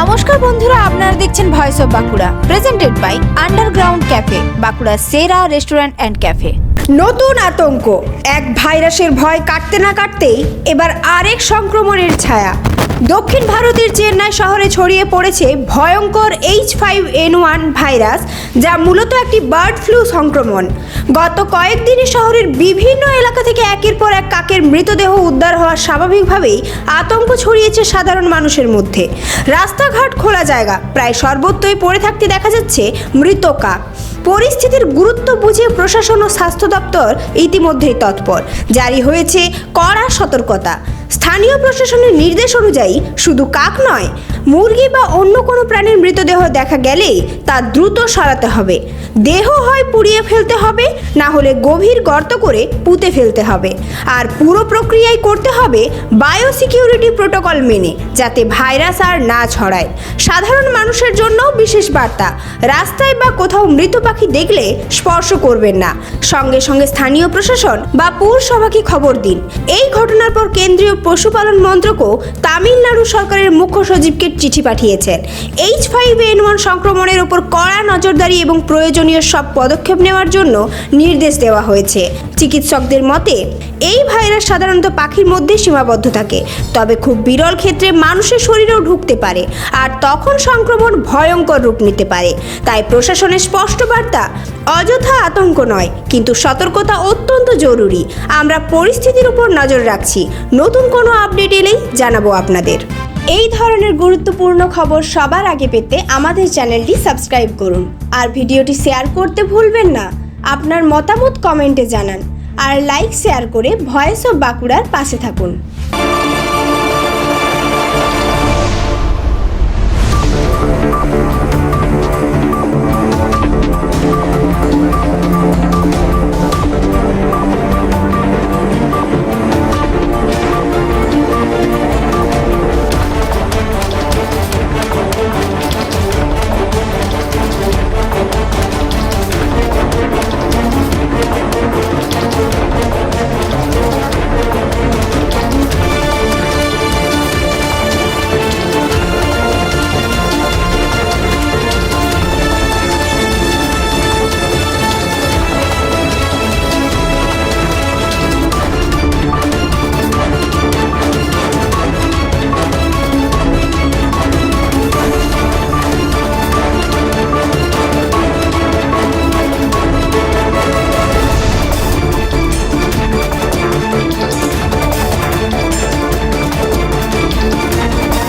নমস্কার বন্ধুরা, আপনারা দেখছেন voice of Bankura presented by underground cafe Bankura সেরা রেস্টুরেন্ট অ্যান্ড ক্যাফে নতুন আতঙ্ক, এক ভাইরাসের ভয় কাটতে না কাটতেই এবার আরেক সংক্রমণের ছায়া। দক্ষিণ ভারতের চেন্নাই শহরে ছড়িয়ে পড়েছে ভয়ঙ্কর H five N one virus, যা মূলত একটি বার্ড ফ্লু সংক্রমণ। গত কয়েকদিনে শহরের বিভিন্ন এলাকা থেকে একের পর এক কাকের মৃতদেহ উদ্ধার হওয়া স্বাভাবিকভাবেই আতঙ্ক ছড়িয়েছে সাধারণ মানুষের মধ্যে। রাস্তাঘাট খোলা জায়গা, প্রায় সর্বত্রই পড়ে থাকতে দেখা যাচ্ছে মৃত কাক। পরিস্থিতির গুরুত্ব বুঝে প্রশাসন ও স্বাস্থ্য দপ্তর ইতিমধ্যেই তৎপর। জারি হয়েছে কড়া সতর্কতা। স্থানীয় প্রশাসনের নির্দেশ অনুযায়ী শুধু কাক নয়, মুরগি বা অন্য কোনো প্রাণীর মৃতদেহ দেখা গেলেই তা দ্রুত সরাতে হবে। দেহ হয় পুড়িয়ে ফেলতে হবে, না হলে গভীর গর্ত করে পুঁতে ফেলতে হবে। আর পুরো প্রক্রিয়াই করতে হবে বায়োসিকিউরিটি প্রোটোকল মেনে, যাতে ভাইরাস আর না ছড়ায়। সাধারণ মানুষের জন্যও বিশেষ বার্তা, রাস্তায় বা কোথাও মৃত পাখি দেখলে স্পর্শ করবেন না। সঙ্গে সঙ্গে স্থানীয় প্রশাসন বা পুরসভাকে খবর দিন। এই ঘটনার পর কেন্দ্রীয় পশুপালন মন্ত্রকও তামিলনাড়ু সরকারের মুখ্য সচিবকে চিঠি পাঠিয়েছেন এইচ ফাইভ এন ওয়ান সংক্রমণের উপর কড়া নজরদারি এবং প্রয়োজনীয় সব পদক্ষেপ নেওয়ার জন্য নির্দেশ দেওয়া হয়েছে। চিকিৎসকদের মতে, এই ভাইরাস সাধারণত পাখির মধ্যে সীমাবদ্ধ থাকে, তবে খুব বিরল ক্ষেত্রে মানুষের শরীরেও ঢুকতে পারে আর তখন সংক্রমণ ভয়ঙ্কর রূপ নিতে পারে। তাই প্রশাসনের স্পষ্ট বার্তা অযথা আতঙ্ক নয়, কিন্তু সতর্কতা অত্যন্ত জরুরি। আমরা পরিস্থিতির উপর নজর রাখছি। নতুন কোনো আপডেট এলেই জানাব আপনাদের। এই ধরনের গুরুত্বপূর্ণ খবর সবার আগে পেতে আমাদের চ্যানেলটি সাবস্ক্রাইব করুন। আর ভিডিওটি শেয়ার করতে ভুলবেন না। আপনার মতামত কমেন্টে জানান। আর লাইক শেয়ার করে ভয়েস অফ বাঁকুড়ার পাশে থাকুন।